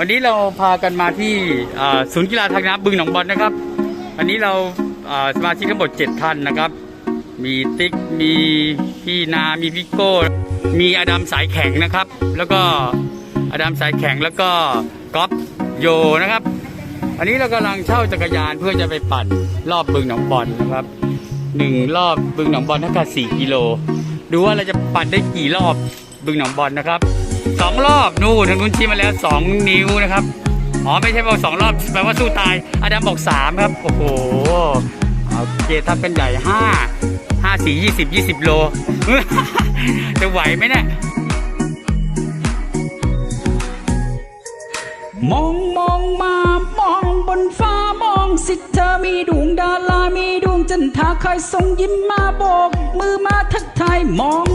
วันนี้เราพากันมาที่ศูนย์กีฬาทางน้ำบึงหนองบอลนะครับวันนี้เราสมาชิกทั้งหมด7ท่านนะครับ มีติ๊ก มีพี่นา มีพี่โก้ มีอดัมสายแข็งนะครับ แล้วก็อดัมสายแข็งแล้วก็ก๊อฟโยนะครับ อันนี้เรากำลังเช่าจักรยานเพื่อจะไปปั่นรอบบึงหนองบอลนะครับหนึ่งรอบบึงหนองบอลเท่ากับสี่กิโล ดูว่าเราจะปั่นได้กี่รอบบึงหนองบอลนะครับ อบนู่นทางนู้นชี้มาแล้วสองนิ้วนะครับอ๋อไม่ใช่บอกสองรอบแปลว่าสู้ตายอาดัมบอกสามครับโอ้โหโอเคถ้าเป็นใหญ่ห้าห้าสี่ยี่สิบยี่สิบโล จะไหวไหมเนี่ยมองมองมามองบนฟ้ามองสิเธอมีดวงดารามีดวงจันทราคอยส่งยิ้มมาโบกมือมาทักทายมอง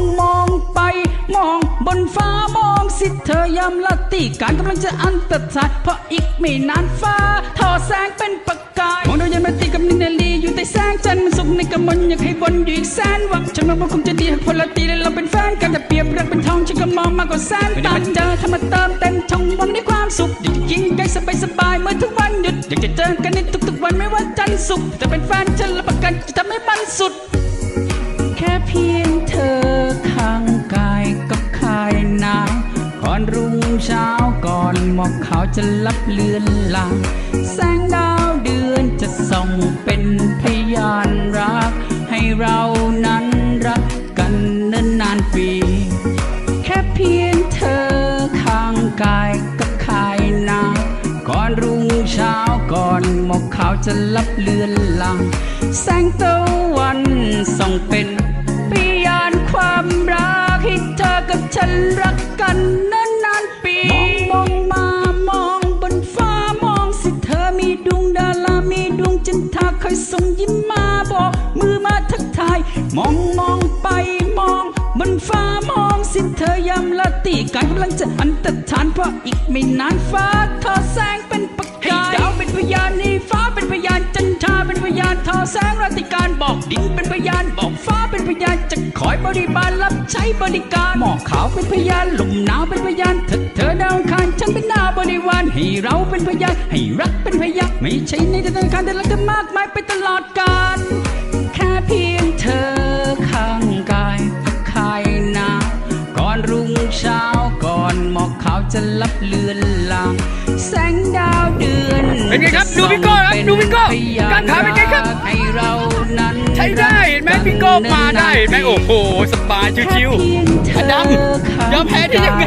บนฟ้ามองสิเธอยามละตีการกำลังจะอันตรธานเพราะอีกไม่นานฟ้าทอแสงเป็นประกายมองดาวยันมาตีกับนินนาลีอยู่ใต้แสงจันทร์มันสุกในกำมลอยากให้บนอยู่อีกแสนวักฉันมองว่าคงจะดีหากพลตีและเราเป็นแฟนกันแต่เปรียบรักเป็นทองฉันก็มองมากกว่าแสนตันเจอทำมาเติมเต็มช่องวันด้วยความสุขอยากจะยิงใกลสบายสบายเมื่อทุกวันหยุดอยากจะเจอกันในทุกๆวันไม่ว่าจันทร์ศุกร์จะเป็นแฟนฉันรับประกันจะทำให้มันสุด หมอกขาวจะลับเลือนลางแสงดาวเดือนจะส่องเป็นพยานรัก ให้เรานั้นรักกันนิ่นนานปี แค่เพียงเธอข้างกายกับคายหนาวก่อนรุ่งเช้าก่อนหมอกขาวจะลับเลือนลางแสงตะวันส่องเป็นพยานความรักให้เธอกับฉันรัก จันทราคอยส่งยิ้มมาบอก มือมาทักทาย มองมองไปมองบนฟ้ามองสิเธอยามละตีการกำลังจะอันตรธานเพราะอีกไม่นานฟ้าทอแสงเป็นประกายดาวเป็นพยานนี่ฟ้าเป็นพยานจันทราเป็นพยานทอแสงราติการบอกดินเป็นพยานบอกฟ้า เป็นพยานจะคอยบริบาลรับใช้บริการ หมอกขาวเป็นพยานลมหนาวเป็นพยานเถิดเธอดาวอังคารฉันเป็นหน้าบริวารให้เราเป็นพยานให้รักเป็นพยานไม่ใช่ในธนาคารแต่รักกันมากมายไปตลอดกาลแค่เพียงเธอข้างกายคายนาก่อนรุ่งเช้าก่อนหมอกขาวจะลับเลือนลางแสงดาวเดือนเป็นไงครับดูพี่โก้ครับดูพี่โก้การขาเก้มาได้เห็นไหมโอ้โหสบายชิวๆอดัมยอมแพ้ได้ยังไง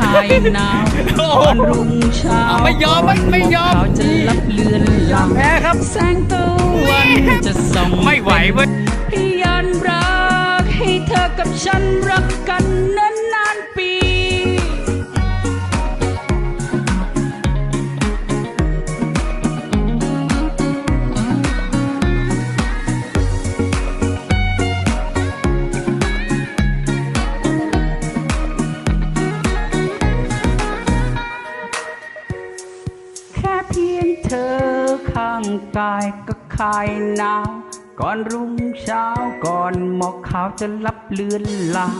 คายหนาวโอ้โหก่อนรุ่งเช้าเอาไม่ยอมไม่ไม่ยอมหกขาวจะลับเลือนลางแพ้ครับแสงตะวันจะส่องไม่ไหวเว้ยพย ตางกายก็คายหนาวก่อนรุ่งเช้าก่อนหมอกขาวจะลับเลือนลาง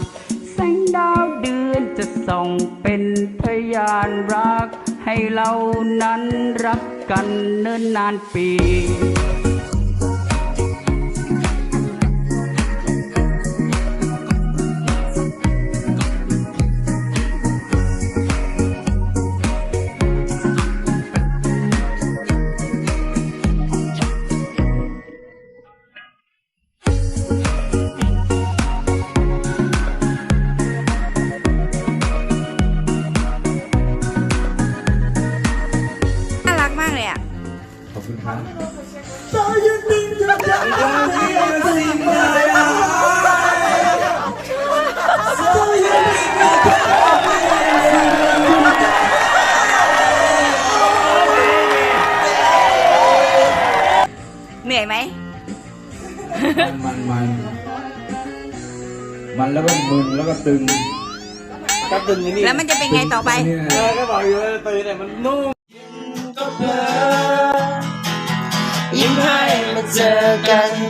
แสงดาวเดือนจะส่องเป็นพยานรัก ให้เรานั้นรักกันเนิ่นนานปี ขอบคุณครับเหนื่อยไหมมันมันมันแล้วก็มึนแล้วก็ตึงก็ตึงนี่นี่แล้วมันจะเป็นไงต่อไปเนี่ยเออก็บอกอยู่ว่าตื่นเนี่ยมันนุ่มก็เพลอยิ้ม ใ